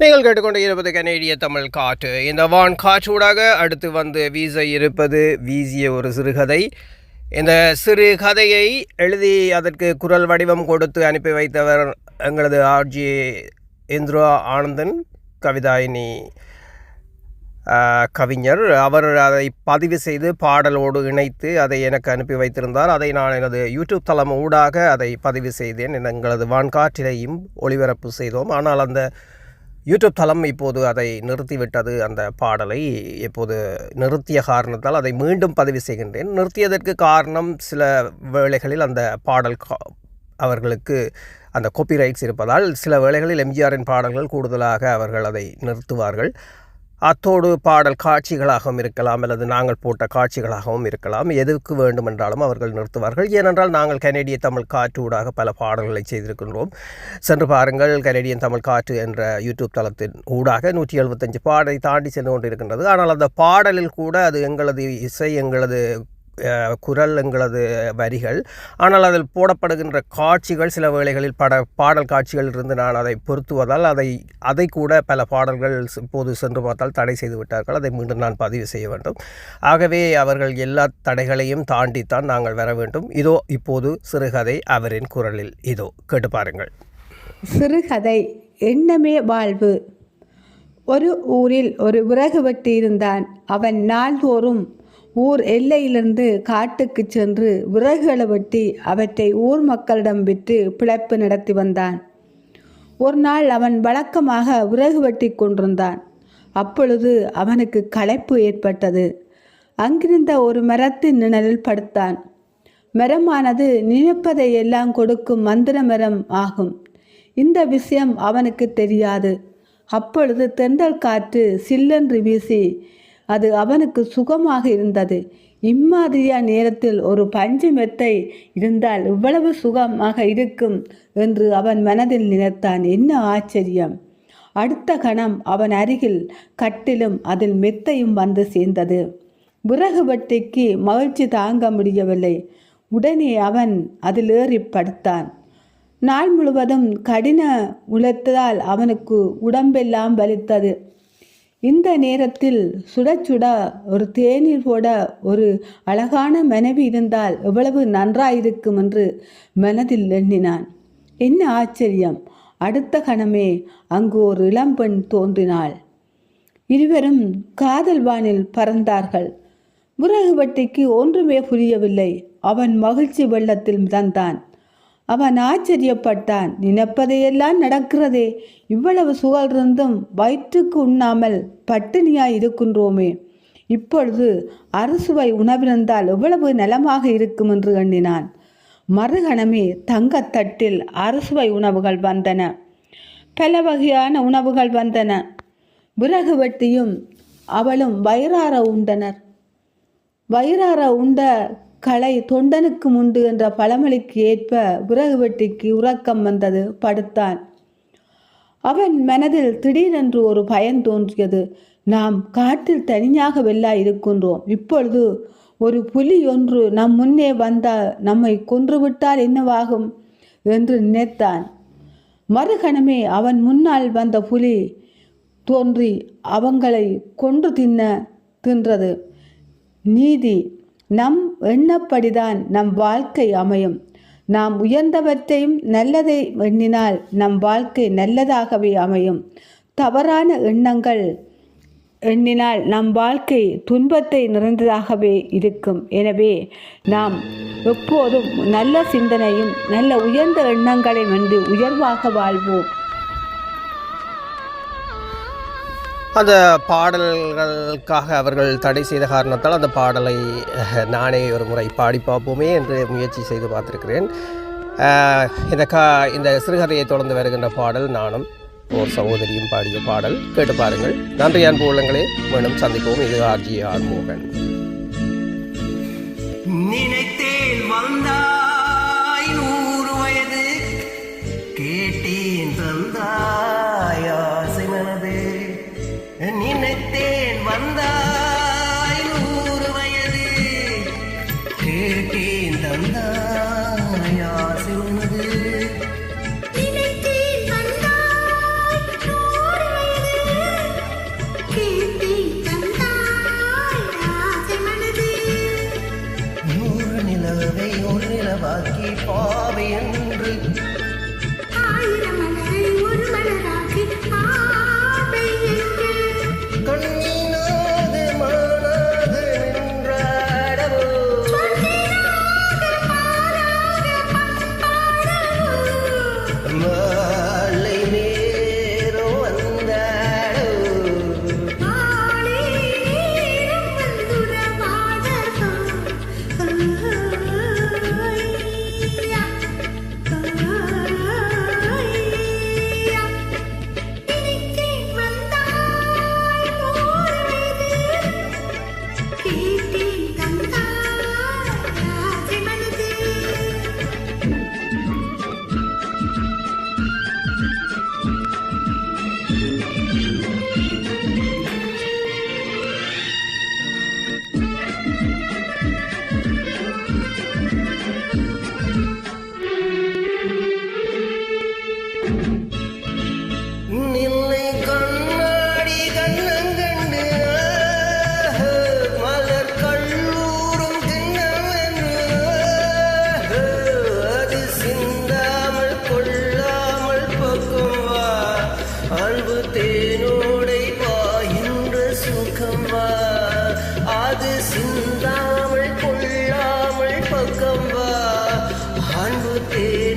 நீங்கள் கேட்டுக்கொண்டு இருப்பது கனேடிய தமிழ் காற்று. இந்த வான் காற்றூடாக அடுத்து வந்து வீச இருப்பது வீசிய ஒரு சிறுகதை. இந்த சிறு கதையை எழுதி அதற்கு குரல் வடிவம் கொடுத்து அனுப்பி வைத்தவர் எங்களது ஆர்ஜி இந்திரா ஆனந்தன் கவிதாயினி கவிஞர். அவர் அதை பதிவு செய்து பாடலோடு இணைத்து அதை எனக்கு அனுப்பி வைத்திருந்தார். அதை நான் எனது யூடியூப் தளம் ஊடாக அதை பதிவு செய்தேன். எங்களது வான்காற்றிலையும் ஒளிபரப்பு செய்தோம். ஆனால் அந்த யூடியூப் தளம் இப்போது அதை நிறுத்திவிட்டது. அந்த பாடலை இப்போது நிறுத்திய காரணத்தால் அதை மீண்டும் பதிவு செய்கின்றேன். நிறுத்தியதற்கு காரணம் சில வேளைகளில் அந்த பாடல் அவர்களுக்கு அந்த காப்பிரைட்ஸ் இருப்பதால் சில வேளைகளில் எம்ஜிஆரின் பாடல்கள் கூடுதலாக அவர்கள் அதை நிறுத்துவார்கள். அத்தோடு பாடல் காட்சிகளாகவும் இருக்கலாம் அல்லது நாங்கள் போட்ட காட்சிகளாகவும் இருக்கலாம். எதுக்கு வேண்டுமென்றாலும் அவர்கள் நிறுத்துவார்கள். ஏனென்றால் நாங்கள் கனேடிய தமிழ் காற்று ஊடாக பல பாடல்களை செய்திருக்கின்றோம். சென்று பாருங்கள் கனேடியன் தமிழ் காற்று என்ற யூடியூப் தளத்தின் ஊடாக நூற்றி எழுபத்தஞ்சு பாடலை தாண்டி சென்று கொண்டிருக்கின்றது. ஆனால் அந்த பாடலில் கூட அது எங்களது இசை எங்களது குரல் எங்களது வரிகள். ஆனால் அதில் போடப்படுகின்ற காட்சிகள் சில வேளைகளில் பட பாடல் காட்சிகள் இருந்து நான் அதை பொருத்துவதால் அதை அதை கூட பல பாடல்கள் போது சென்று பார்த்தால் தடை செய்து விட்டார்கள். அதை மீண்டும் நான் பதிவு செய்ய வேண்டும். ஆகவே அவர்கள் எல்லா தடைகளையும் தாண்டித்தான் நாங்கள் வர வேண்டும். இதோ இப்போது சிறுகதை அவரின் குரலில். இதோ கேட்டு பாருங்கள். சிறுகதை எண்ணமே வாழ்வு. ஒரு ஊரில் ஒரு விறகு வெட்டி இருந்தான் அவன் நாள்தோறும் ஊர் எல்லையிலிருந்து காட்டுக்கு சென்று விறகுகளை வெட்டி அவற்றை ஊர் மக்களிடம் விற்று பிழைப்பு நடத்தி வந்தான். ஒரு நாள் அவன் வழக்கமாக விறகு வெட்டி கொண்டிருந்தான். அப்பொழுது அவனுக்கு களைப்பு ஏற்பட்டது. அங்கிருந்த ஒரு மரத்தின் நிழலில் படுத்தான். மரமானது நினைப்பதை எல்லாம் கொடுக்கும் மந்திர மரம் ஆகும். இந்த விஷயம் அவனுக்கு தெரியாது. அப்பொழுது தென்றல் காற்று சில்லென்று வீசி அது அவனுக்கு சுகமாக இருந்தது. இம்மாதிரியா நேரத்தில் ஒரு பஞ்சு மெத்தை இருந்தால் இவ்வளவு சுகமாக இருக்கும் என்று அவன் மனதில் நினைத்தான். என்ன ஆச்சரியம். அடுத்த கணம் அவன் அருகில் கட்டிலும் அதில் மெத்தையும் வந்து சேர்ந்தது. விறகு வெட்டிக்கு மகிழ்ச்சி தாங்க முடியவில்லை. உடனே அவன் அதில் ஏறி படுத்தான். நாள் முழுவதும் கடின உழைத்ததால் அவனுக்கு உடம்பெல்லாம் வலித்தது. இந்த நேரத்தில் சுட சுட ஒரு தேநீர் போட ஒரு அழகான மனைவி இருந்தால் எவ்வளவு நன்றாயிருக்கும் என்று மனதில் எண்ணினான். என்ன ஆச்சரியம். அடுத்த கணமே அங்கு ஒரு இளம்பெண் தோன்றினாள். இருவரும் காதல் வானில் பறந்தார்கள். விறகு ஒன்றுமே புரியவில்லை. அவன் மகிழ்ச்சி வெள்ளத்தில் மிதந்தான் அவன் ஆச்சரியப்பட்டான். நினைப்பதையெல்லாம் நடக்கிறதே. இவ்வளவு சுகல் இருந்தும் வயிற்றுக்கு உண்ணாமல் பட்டினியாய் இருக்கின்றோமே. இப்பொழுது அறுசுவை உணவிருந்தால் எவ்வளவு நலமாக இருக்கும் என்று எண்ணினான். மறுகணமே தங்கத்தட்டில் அறுசுவை உணவுகள் வந்தன. பல வகையான உணவுகள் வந்தன. விறகு வெட்டியும் அவளும் வயிறார உண்டனர். வயிறார உண்ட களை தொண்டனுக்கு உண்டு என்ற பழமொழிக்கு ஏற்ப விறகு வெட்டிக்கு உறக்கம் வந்தது படுத்தான். அவன் மனதில் திடீரென்று ஒரு பயம் தோன்றியது. நாம் காட்டில் தனியாக வெல்லா இருக்கின்றோம். இப்பொழுது ஒரு புலி ஒன்று நம் முன்னே வந்தால் நம்மை கொன்றுவிட்டால் என்னவாகும்? என்று நினைத்தான். மறுகணமே அவன் முன்னால் வந்த புலி தோன்றி அவங்களை கொன்று தின்ன தின்றது. நீதி நம் எண்ணப்படிதான் நம் வாழ்க்கை அமையும். நாம் உயர்ந்தவற்றையும் நல்லதை எண்ணினால் நம் வாழ்க்கை நல்லதாகவே அமையும். தவறான எண்ணங்கள் எண்ணினால் நம் வாழ்க்கை துன்பத்தை நிறைந்ததாகவே இருக்கும். எனவே நாம் எப்போதும் நல்ல சிந்தனையும் நல்ல உயர்ந்த எண்ணங்களை வென்று உயர்வாக வாழ்வோம். அந்த பாடல்களுக்காக அவர்கள் தடை செய்த காரணத்தால் அந்த பாடலை நானே ஒரு முறை பாடி பார்ப்போமே என்று முயற்சி செய்து பார்த்துருக்கிறேன். இந்த கா இந்த சிறுகதையை தொடர்ந்து வருகின்ற பாடல் நானும் ஒரு சகோதரியும் பாடிய பாடல். கேட்டு பாருங்கள். நன்றி அன்பு உள்ளங்களே. மீண்டும் சந்திப்போம். இது ஆர்ஜி ஆர் மோகன். நினைத்தேன் வந்தாய் the.